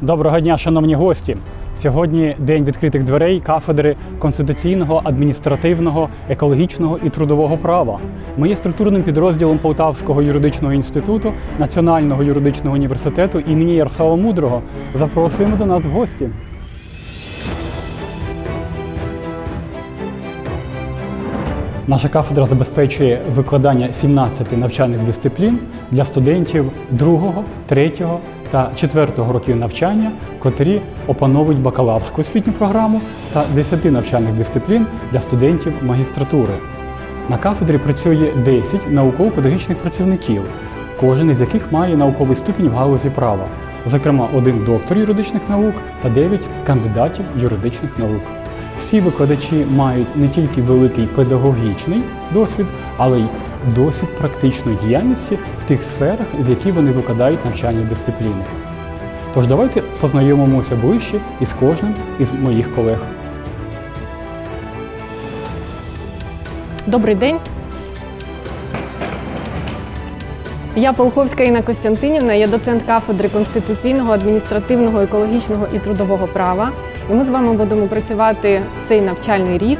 Доброго дня, шановні гості. Сьогодні день відкритих дверей кафедри конституційного, адміністративного, екологічного і трудового права. Ми є структурним підрозділом Полтавського юридичного інституту Національного юридичного університету імені Ярослава Мудрого. Запрошуємо до нас в гості. Наша кафедра забезпечує викладання 17 навчальних дисциплін для студентів 2, 3 та 4 років навчання, котрі опановують бакалаврську освітню програму та 10 навчальних дисциплін для студентів магістратури. На кафедрі працює 10 науково-педагогічних працівників, кожен із яких має науковий ступінь в галузі права, зокрема, один доктор юридичних наук та 9 кандидатів юридичних наук. Всі викладачі мають не тільки великий педагогічний досвід, але й досвід практичної діяльності в тих сферах, з які вони викладають навчальні дисципліни. Тож давайте познайомимося ближче із кожним із моїх колег. Добрий день. Я Полховська Інна Костянтинівна, я доцент кафедри конституційного, адміністративного, екологічного і трудового права. І ми з вами будемо працювати цей навчальний рік.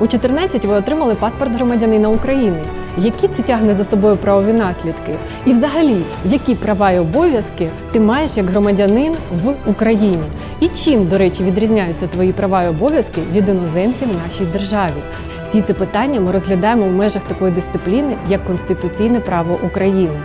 У 14 ви отримали паспорт громадянина України. Які це тягне за собою правові наслідки? І взагалі, які права і обов'язки ти маєш як громадянин в Україні? І чим, до речі, відрізняються твої права і обов'язки від іноземців в нашій державі? Всі ці питання ми розглядаємо в межах такої дисципліни, як конституційне право України.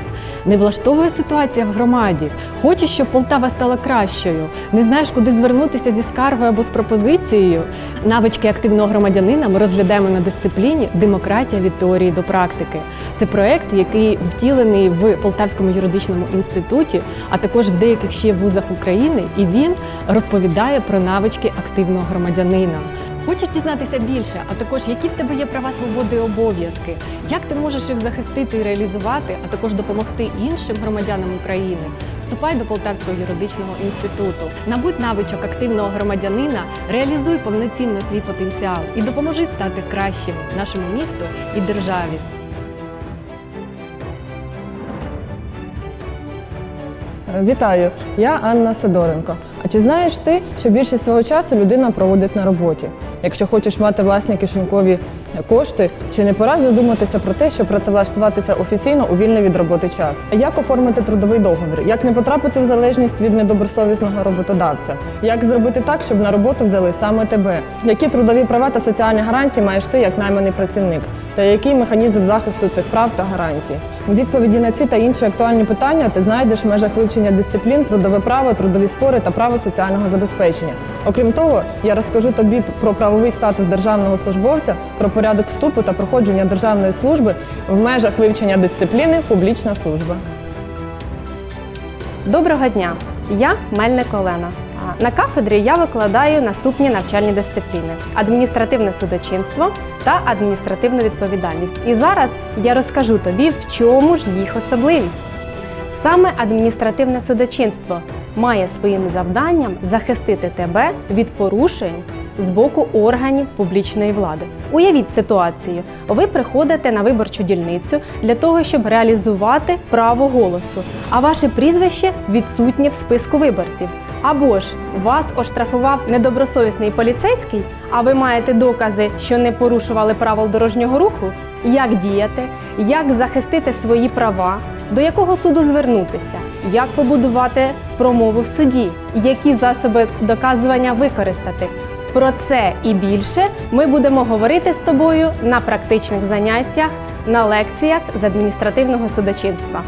Не влаштовує ситуація в громаді. Хочеш, щоб Полтава стала кращою. Не знаєш, куди звернутися зі скаргою або з пропозицією. Навички активного громадянина ми розглядаємо на дисципліні Демократія від теорії до практики. Це проект, який втілений в Полтавському юридичному інституті, а також в деяких ще вузах України, і він розповідає про навички активного громадянина. Хочеш дізнатися більше, а також які в тебе є права, свободи і обов'язки, як ти можеш їх захистити і реалізувати, а також допомогти іншим громадянам України. Вступай до Полтавського юридичного інституту, набудь навичок активного громадянина, реалізуй повноцінно свій потенціал і допоможи стати кращим нашому місту і державі. Вітаю, я Анна Сидоренко. А чи знаєш ти, що більшість свого часу людина проводить на роботі? Якщо хочеш мати власні кишенькові кошти, чи не пора задуматися про те, щоб працевлаштуватися офіційно у вільний від роботи час? Як оформити трудовий договір? Як не потрапити в залежність від недобросовісного роботодавця? Як зробити так, щоб на роботу взяли саме тебе? Які трудові права та соціальні гарантії маєш ти як найманий працівник? Та який механізм захисту цих прав та гарантій? Відповіді на ці та інші актуальні питання ти знайдеш в межах вивчення дисциплін, трудове право, трудові спори та право соціального забезпечення. Окрім того, я розкажу тобі про правовий статус державного службовця, про порядок вступу та проходження державної служби в межах вивчення дисципліни публічна служба. Доброго дня! Я Мельник Олена. На кафедрі я викладаю наступні навчальні дисципліни: адміністративне судочинство та адміністративну відповідальність. І зараз я розкажу тобі, в чому ж їх особливість. Саме адміністративне судочинство має своїм завданням захистити тебе від порушень з боку органів публічної влади. Уявіть ситуацію: ви приходите на виборчу дільницю для того, щоб реалізувати право голосу, а ваше прізвище відсутнє в списку виборців. Або ж вас оштрафував недобросовісний поліцейський, а ви маєте докази, що не порушували правил дорожнього руху. Як діяти, як захистити свої права, до якого суду звернутися, як побудувати промову в суді, які засоби доказування використати. Про це і більше ми будемо говорити з тобою на практичних заняттях, на лекціях з адміністративного судочинства.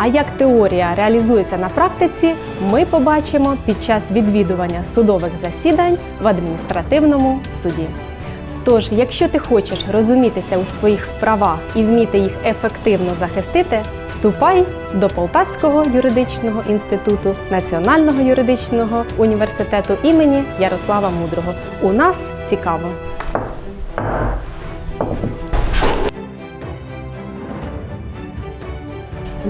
А як теорія реалізується на практиці, ми побачимо під час відвідування судових засідань в адміністративному суді. Тож, якщо ти хочеш розумітися у своїх правах і вміти їх ефективно захистити, вступай до Полтавського юридичного інституту Національного юридичного університету імені Ярослава Мудрого. У нас цікаво.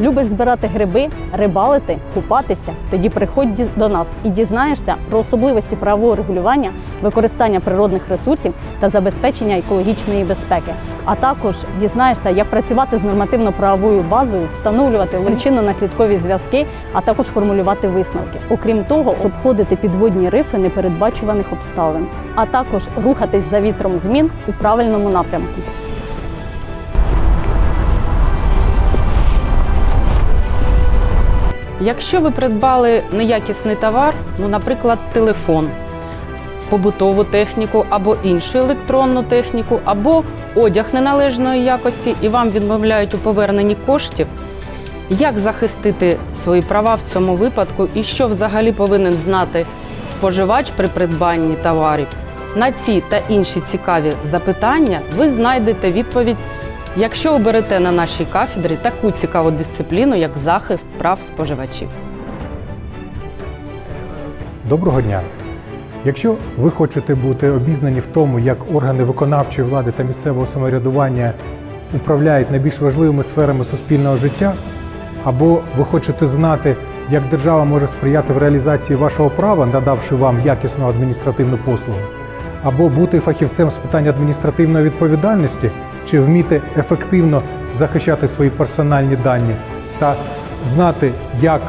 Любиш збирати гриби, рибалити, купатися? Тоді приходь до нас і дізнаєшся про особливості правового регулювання, використання природних ресурсів та забезпечення екологічної безпеки. А також дізнаєшся, як працювати з нормативно-правовою базою, встановлювати причинно-наслідкові зв'язки, а також формулювати висновки. Окрім того, обходити підводні рифи непередбачуваних обставин, а також рухатись за вітром змін у правильному напрямку. Якщо ви придбали неякісний товар, ну, наприклад, телефон, побутову техніку або іншу електронну техніку, або одяг неналежної якості, і вам відмовляють у поверненні коштів, як захистити свої права в цьому випадку і що взагалі повинен знати споживач при придбанні товарів? На ці та інші цікаві запитання ви знайдете відповідь, якщо оберете на нашій кафедрі таку цікаву дисципліну, як захист прав споживачів. Доброго дня! Якщо ви хочете бути обізнані в тому, як органи виконавчої влади та місцевого самоврядування управляють найбільш важливими сферами суспільного життя, або ви хочете знати, як держава може сприяти в реалізації вашого права, надавши вам якісну адміністративну послугу, або бути фахівцем з питань адміністративної відповідальності, чи вміти ефективно захищати свої персональні дані та знати, як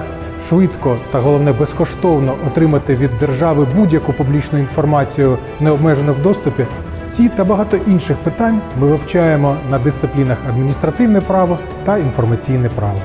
швидко та головне безкоштовно отримати від держави будь-яку публічну інформацію необмежено в доступі. Ці та багато інших питань ми вивчаємо на дисциплінах адміністративне право та інформаційне право.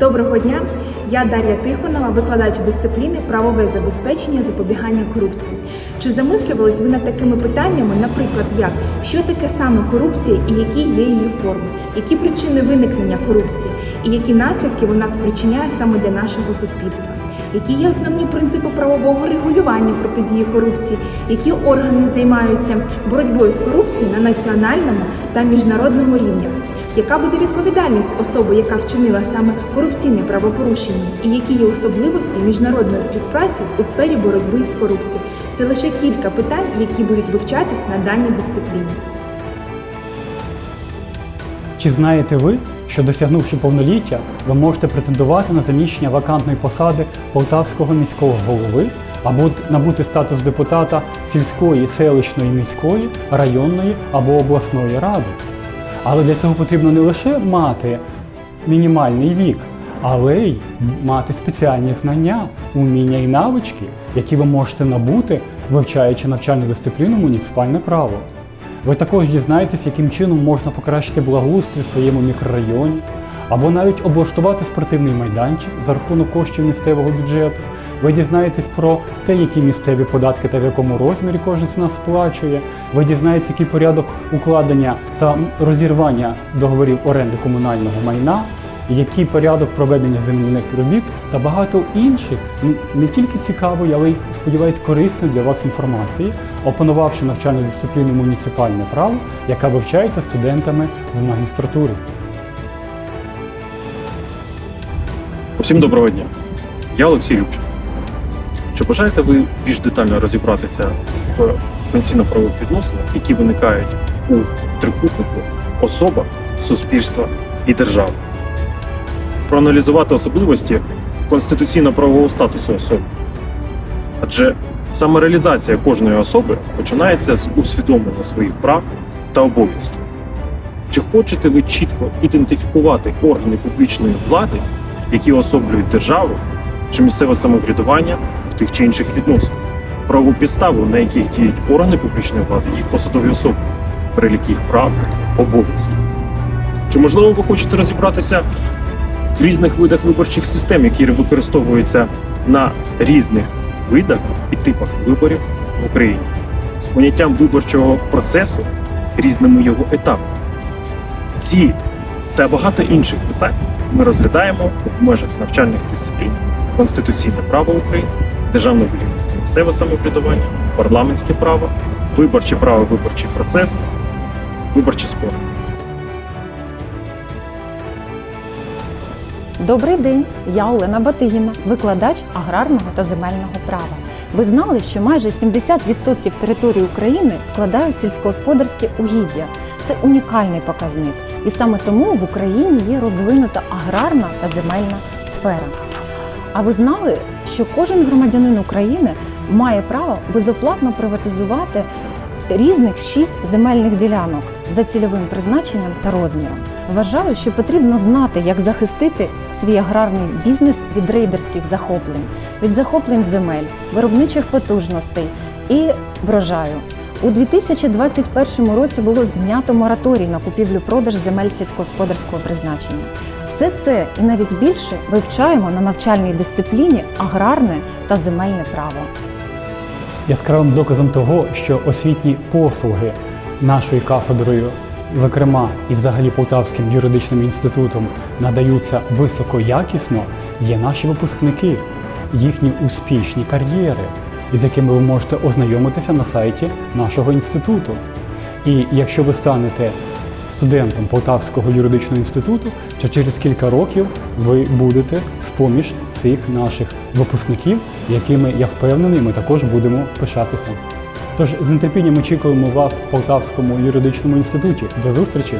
Доброго дня! Я Дар'я Тихонова, викладач дисципліни правове забезпечення запобігання корупції. Чи замислювались ви над такими питаннями, наприклад, як що таке саме корупція і які є її форми, які причини виникнення корупції і які наслідки вона спричиняє саме для нашого суспільства? Які є основні принципи правового регулювання протидії корупції, які органи займаються боротьбою з корупцією на національному та міжнародному рівнях? Яка буде відповідальність особи, яка вчинила саме корупційне правопорушення, і які є особливості міжнародної співпраці у сфері боротьби з корупцією? Це лише кілька питань, які будуть вивчатись на даній дисципліні. Чи знаєте ви, що досягнувши повноліття, ви можете претендувати на заміщення вакантної посади полтавського міського голови або набути статус депутата сільської, селищної, міської, районної або обласної ради? Але для цього потрібно не лише мати мінімальний вік, але й мати спеціальні знання, уміння і навички, які ви можете набути, вивчаючи навчальну дисципліну муніципальне право. Ви також дізнаєтесь, яким чином можна покращити благоустрій в своєму мікрорайоні, або навіть облаштувати спортивний майданчик за рахунок коштів місцевого бюджету. Ви дізнаєтесь про те, які місцеві податки та в якому розмірі кожен з нас сплачує. Ви дізнаєтесь, який порядок укладення та розірвання договорів оренди комунального майна, який порядок проведення земельних робіт та багато інших не тільки цікавої, але й сподіваюсь, корисної для вас інформації, опанувавши навчальну дисципліну муніципальне право, яка вивчається студентами в магістратурі. Усім доброго дня. Я Олексій Любченко. Чи бажаєте ви більш детально розібратися в пенсійно-правових відносинах, які виникають у трикутнику особа, суспільства і держава? Проаналізувати особливості конституційно-правового статусу особи? Адже саме реалізація кожної особи починається з усвідомлення своїх прав та обов'язків. Чи хочете ви чітко ідентифікувати органи публічної влади, які особлюють державу чи місцеве самоврядування в тих чи інших відносинах, правову підставу, на яких діють органи публічної влади, їх посадові особи, перелік їх прав, обов'язків. Чи можливо ви хочете розібратися в різних видах виборчих систем, які використовуються на різних видах і типах виборів в Україні, з поняттям виборчого процесу, різними його етапами? Ці та багато інших питань ми розглядаємо в межах навчальних дисциплін конституційне право України, державне будівництво місцеве самоврядування, парламентське право, виборче право, виборчий процес, виборчі спори. Добрий день, я Олена Батигіна, викладач аграрного та земельного права. Ви знали, що майже 70% території України складають сільськогосподарські угіддя. Це унікальний показник. І саме тому в Україні є розвинута аграрна та земельна сфера. А ви знали, що кожен громадянин України має право безоплатно приватизувати різних шість земельних ділянок за цільовим призначенням та розміром? Вважаю, що потрібно знати, як захистити свій аграрний бізнес від рейдерських захоплень, від захоплень земель, виробничих потужностей і врожаю. У 2021 році було знято мораторій на купівлю-продаж земель сільськогосподарського призначення. Все це і навіть більше вивчаємо на навчальній дисципліні аграрне та земельне право. Яскравим доказом того, що освітні послуги нашою кафедрою, зокрема і взагалі Полтавським юридичним інститутом, надаються високоякісно, є наші випускники, їхні успішні кар'єри, з якими ви можете ознайомитися на сайті нашого інституту. І якщо ви станете студентом Полтавського юридичного інституту, то через кілька років ви будете з-поміж цих наших випускників, якими я впевнений, ми також будемо пишатися. Тож з нетерпінням очікуємо вас в Полтавському юридичному інституті. До зустрічі!